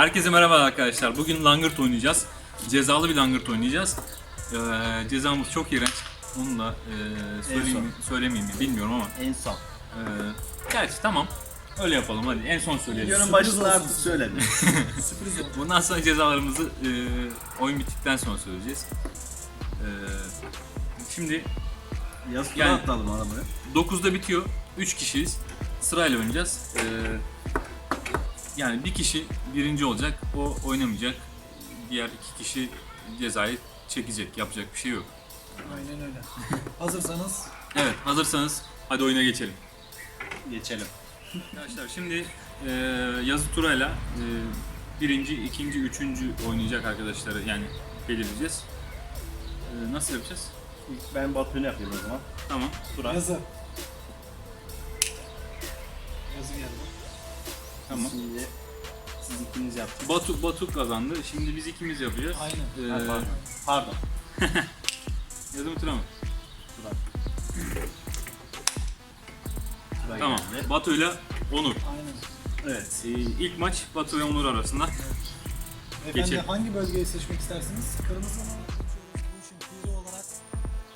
Herkese merhaba arkadaşlar. Bugün langırt oynayacağız. Cezalı bir langırt oynayacağız. Ee, cezamız çok iğrenç. Onu da e, söyleyeyim mi, söylemeyeyim mi bilmiyorum ama. En son. E, gerçi tamam. Öyle yapalım hadi. En son söyleyelim. Videonun başında artık söyledi. Bundan sonra cezalarımızı e, oyun bittikten sonra söyleyeceğiz. E, şimdi Yaz Yani- atalım arabaya. 9'da bitiyor. 3 kişiyiz. Sırayla oynayacağız. Ee, yani bir kişi birinci olacak. O oynamayacak. Diğer iki kişi cezayı çekecek. Yapacak bir şey yok. Aynen öyle. Hazırsanız Evet hazırsanız hadi oyuna geçelim. Geçelim. Arkadaşlar şimdi e, yazı turayla e, birinci, ikinci, üçüncü oynayacak arkadaşları yani belirleyeceğiz. E, nasıl yapacağız? İlk ben Batu'nu yapayım o zaman. Tamam. Tura. yazı. Yazı geldi. Tamam. Şimdi siz ikiniz yaptınız. Batu, Batu kazandı. Şimdi biz ikimiz yapacağız. Aynen. E, Ha, pardon. Pardon. yazı mı tura mı? Sıra Tamam. geldi. Batu'yla Onur. Aynen. Evet. Ee, ilk maç Batu ve Onur arasında. Efendim Geçelim. hangi bölgeyi seçmek istersiniz? Kırmızı mı? Bu işin piri olarak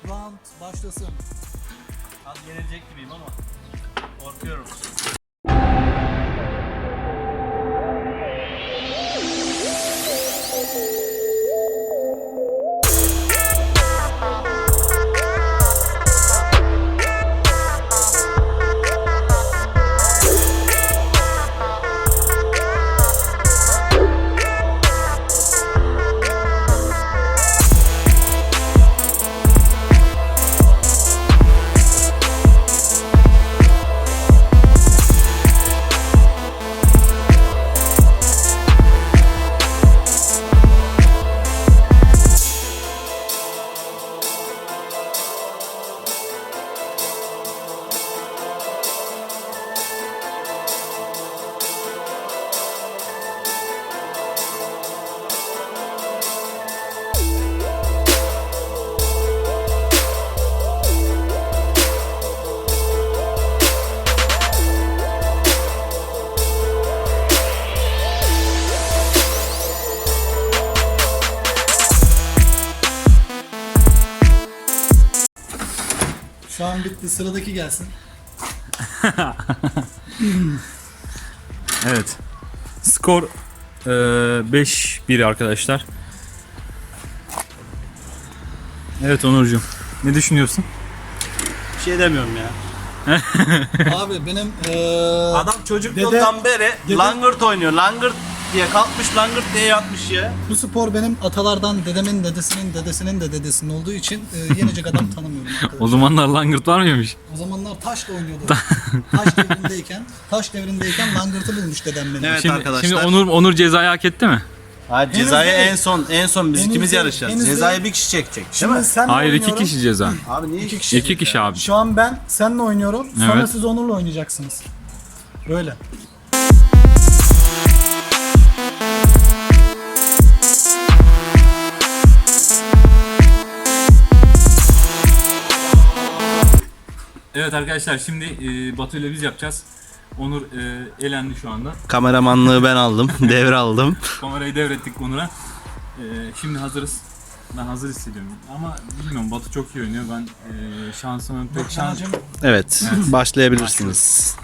round başlasın. Az yenilecek gibiyim ama korkuyorum. Şu an bitti. Sıradaki gelsin. Evet. Skor e, 5-1 arkadaşlar. Evet Onurcuğum. Ne düşünüyorsun? Bir şey demiyorum ya. Abi benim eee Adam çocukluğundan beri dede- langırt oynuyor. Langırt diye kalkmış langırt diye yatmış ya. bu spor benim atalardan dedemin dedesinin dedesinin de dedesinin olduğu için eee, yenecek adam tanımıyorum arkadaşlar. O zamanlar langırt var mıymış? O zamanlar taşla oynuyordu. taş devrindeyken, taş devrindeyken langırtı bulmuş dedem benim. Evet. Şimdi, arkadaşlar. şimdi Onur Onur cezayı hak etti mi? Hayır cezayı değil. en son en son biz ikimiz yarışacağız. henüz Cezayı bir kişi çekecek değil Şimdi mi? sen Hayır iki kişi ceza. Abi niye İki iki kişi. İki kişi abi. Şu an ben seninle oynuyorum. Sonra Evet. siz Onur'la oynayacaksınız. Böyle. Evet arkadaşlar şimdi e, Batu ile biz yapacağız. Onur e, elendi şu anda. Kameramanlığı ben aldım. Devraldım. Kamerayı devrettik Onur'a. E, şimdi hazırız. Ben hazır hissediyorum. Ama bilmiyorum Batu çok iyi oynuyor. Ben e, şansımın pek şans... Canacığım Evet. Başlayabilirsiniz.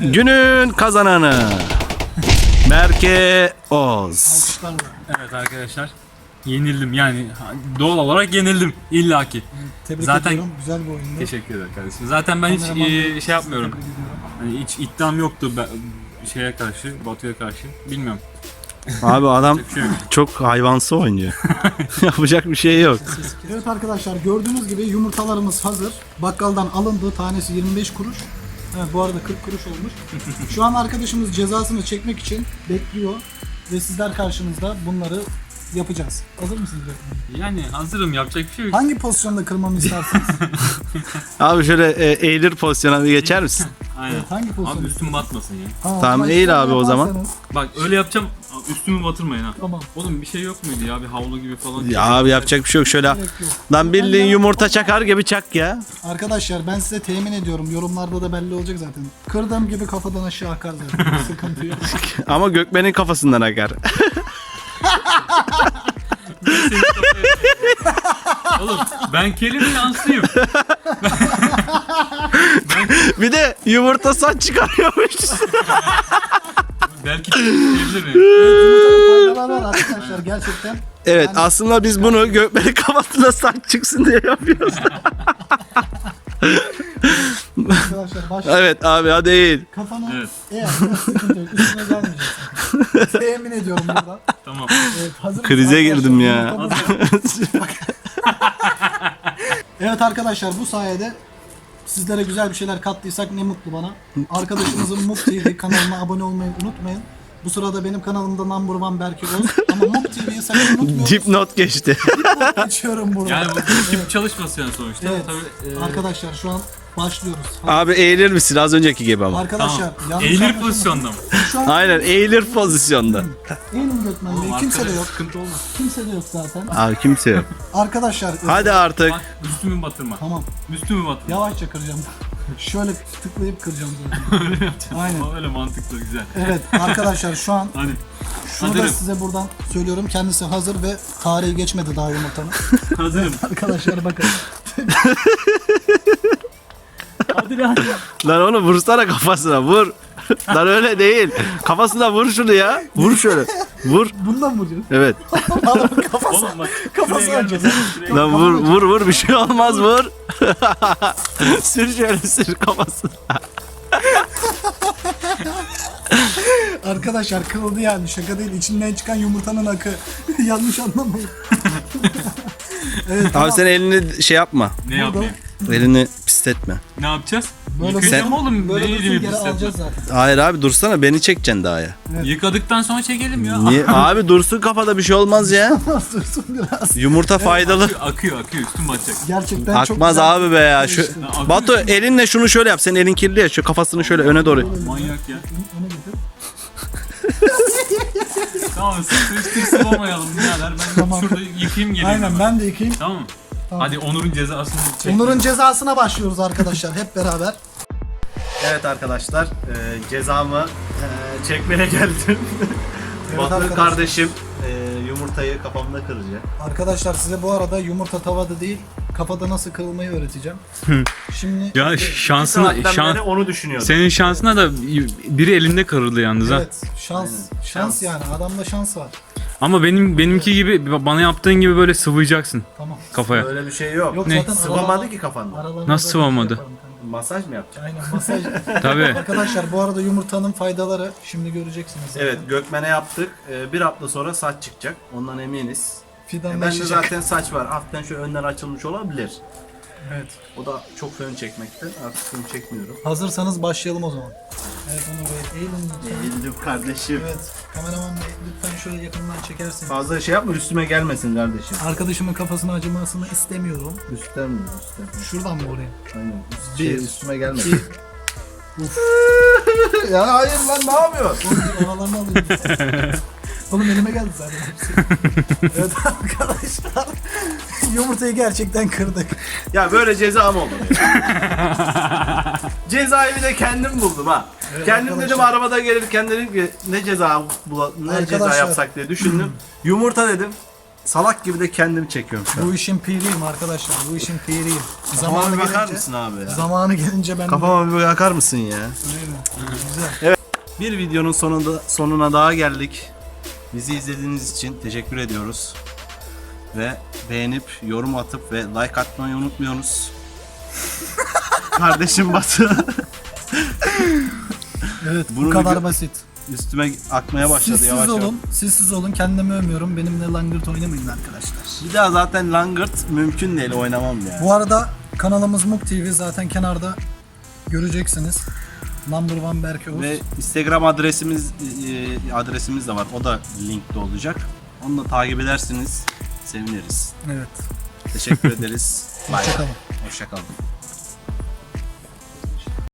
Günün kazananı Berke Oz. Evet arkadaşlar. Yenildim yani doğal olarak yenildim illaki. Tebrik Zaten- ediyorum. Güzel bir oyundu. Teşekkür ederim kardeşim. Zaten ben hiç e, şey yapmıyorum. Hani hiç iddiam yoktu ben, şeye karşı, Batu'ya karşı. Bilmiyorum. Abi adam Bir şey yok. çok hayvansı oynuyor. Yapacak bir şey yok. Evet arkadaşlar gördüğünüz gibi yumurtalarımız hazır. Bakkaldan alındı. Tanesi 25 kuruş. Evet, bu arada 40 kuruş olmuş. Şu an arkadaşımız cezasını çekmek için bekliyor. Ve sizler karşınızda bunları yapacağız. Hazır mısınız? Yani hazırım yapacak bir şey yok. Hangi pozisyonda kırmamı istersiniz? Abi şöyle e, eğilir pozisyona bir geçer misin? Aynen. Evet, hangi pozisyon? Abi üstüm batmasın ya. Ha, Tamam, ama eğil abi o zaman. yaparsanız- Bak öyle yapacağım üstümü batırmayın ha. Tamam. Oğlum bir şey yok muydu ya bir havlu gibi falan. Ya abi yapacak bir şey yok şöyle. Gerek yok. Lan bildiğin yumurta çakar gibi çak ya. Arkadaşlar ben size temin ediyorum. Yorumlarda da belli olacak zaten. Kırdığım gibi kafadan aşağı akar zaten. Sıkıntı yok. Ama Gökmen'in kafasından akar. Oğlum ben kelim şanslıyım. bir de yumurta saç çıkarıyormuş. Yumurtanın faydaları var arkadaşlar gerçekten. Evet Yani- aslında biz bunu Gökmen'in kafasına saç çıksın diye yapıyoruz. Evet abi hadi eğil. Kafanı Evet. eğer sıkıntı yok. Üstüne gelmeyeceksin. Temin ediyorum burada. Tamam. Evet, hazır Krize girdim ya. Evet arkadaşlar bu sayede sizlere güzel bir şeyler kattıysak ne mutlu bana. Arkadaşımızın Muk TV kanalına abone olmayı unutmayın. Bu sırada benim kanalımda number one Berke Öz. Ama Muk TV'yi sakın unutmuyoruz. Dipnot geçti. Geçiyorum burada. Yani bu tip çalışması yani sonuçta. Evet. Tabii, e, Arkadaşlar şu an başlıyoruz. abi eğilir misin az önceki gibi ama. Arkadaşlar Tamam. yanlış Eğilir anlaşılmasın. pozisyonda mı? Şu an Aynen eğilir pozisyonda. eğilim Gökmen Bey. Oğlum Kimse de yok. Sıkıntı olmaz. Kimse de yok zaten. Abi kimse yok. Arkadaşlar Hadi artık. Bak üstümü batırma. tamam. Üstümü batırma. Yavaşça kıracağım. Şöyle tıklayıp kıracağım zaten. Öyle yapacağım. Aynen. Ama Öyle mantıklı güzel. Evet arkadaşlar şu an Hadi. şunu da Hazırım. size buradan söylüyorum. Kendisi hazır ve tarihi geçmedi daha yumurtanın. Hazırım. Arkadaşlar bakın. Hadi lan. Lan onu vursana kafasına vur. Lan öyle değil. Kafasına vur şunu ya. Vur şöyle. Vur. Bundan mı vuruyorsun? Evet. Adamın kafası. Oğlum bak. Kafası şuraya. Şuraya Lan vur vur vur bir şey olmaz vur. sür şöyle sür kafasına. Arkadaşlar kırıldı yani şaka değil. İçinden çıkan yumurtanın akı. Yanlış anlamayın. evet Abi tamam. sen elini şey yapma. Ne yapayım? Elini pisletme. Ne yapacağız? Böyle Yıkayacağım dursun- oğlum. Böyle ne dursun geri alacağız zaten. Hayır abi dursana beni çekeceksin daha ya. Yıkadıktan sonra çekelim ya. Niye? abi dursun kafada bir şey olmaz ya. dursun biraz. Yumurta faydalı. Akıyor, akıyor, akıyor. Üstüm batacak. Gerçekten çok Akmaz abi be ya. Şu Akıyor. Batu elinle şunu şöyle yap. Senin elin kirli ya. Şu kafasını şöyle öne doğru. Manyak ya. Tamam sıkıştık sıvamayalım birader. Ben Tamam. şurada yıkayayım geleyim. Aynen hemen. ben de yıkayayım. Tamam mı? Hadi Onur'un cezasını çek. Onur'un cezasına başlıyoruz arkadaşlar hep beraber. Evet arkadaşlar cezamı çekmeye geldim. Batu arkadaşlar. kardeşim yumurtayı kafamda kıracak. Arkadaşlar size bu arada yumurta tavada değil kafada nasıl kırılmayı öğreteceğim. Şimdi Ya şansına şan, onu düşünüyordum. senin şansına da biri elinde kırıldı yalnız ha. evet şans şans yani adamda şans var. Ama benim benimki gibi bana yaptığın gibi böyle sıvayacaksın Tamam. kafaya. Öyle bir şey yok. Yok Ne? zaten Sıvamadı ki kafanda. Nasıl sıvamadı? şey kanka. Masaj mı yapacaksın? Aynen masaj. Tabii. Arkadaşlar bu arada yumurtanın faydaları şimdi göreceksiniz. zaten. Evet Gökmen'e yaptık. Ee, bir hafta sonra saç çıkacak. Ondan eminiz. E, bende Fidanlaşacak. zaten saç var. Hafiften şöyle önden açılmış olabilir. Evet. O da çok fön çekmekte. Artık fön çekmiyorum. Hazırsanız başlayalım o zaman. Evet Onur Bey eğilin lütfen. Eğildim kardeşim. Evet. Kameraman Bey lütfen şöyle yakından çekersin. Fazla şey yapma üstüme gelmesin kardeşim. Arkadaşımın kafasına acımasını istemiyorum. Üstten mi? Üstten. Şuradan mı oraya? Aynen. Üst, Bir, şey, üstüme gelmesin. Uf. ya hayır lan ne yapıyorsun? Aralarını alayım. Oğlum elime geldi zaten hepsi. evet arkadaşlar. Yumurtayı gerçekten kırdık. ya böyle ceza mı olur ya? Cezayı bir de kendim buldum ha. kendim dedim arkadaşlar. arabada gelirken dedim ki ne ceza bula, ne ceza Arkadaşlar. yapsak diye düşündüm. Yumurta dedim. Salak gibi de kendim çekiyorum şu an. Bu işin piriyim arkadaşlar. Bu işin piriyim. Kafama Zamanı bir bakar gelince, mısın abi ya? zamanı gelince ben Kafama bir bakar mısın ya? Aynen. Güzel. Bir videonun sonunda sonuna daha geldik. Bizi izlediğiniz için teşekkür ediyoruz. Ve beğenip yorum atıp ve like atmayı unutmuyorsunuz. Kardeşim Batı. Evet bu Bunu kadar gö- basit. üstüme akmaya başladı Sizsiz yavaş yavaş. olun, sizsiz olun. Kendimi övmüyorum. Benimle langırt oynamayın arkadaşlar. Bir daha zaten Langırt mümkün değil oynamam yani. Bu arada kanalımız Muk TV zaten kenarda göreceksiniz. Number One Berke Oğuz. Ve Instagram adresimiz e, adresimiz de var. O da linkte olacak. Onu da takip edersiniz. Seviniriz. Evet. Teşekkür ederiz. Hoşçakalın. Hoşçakalın.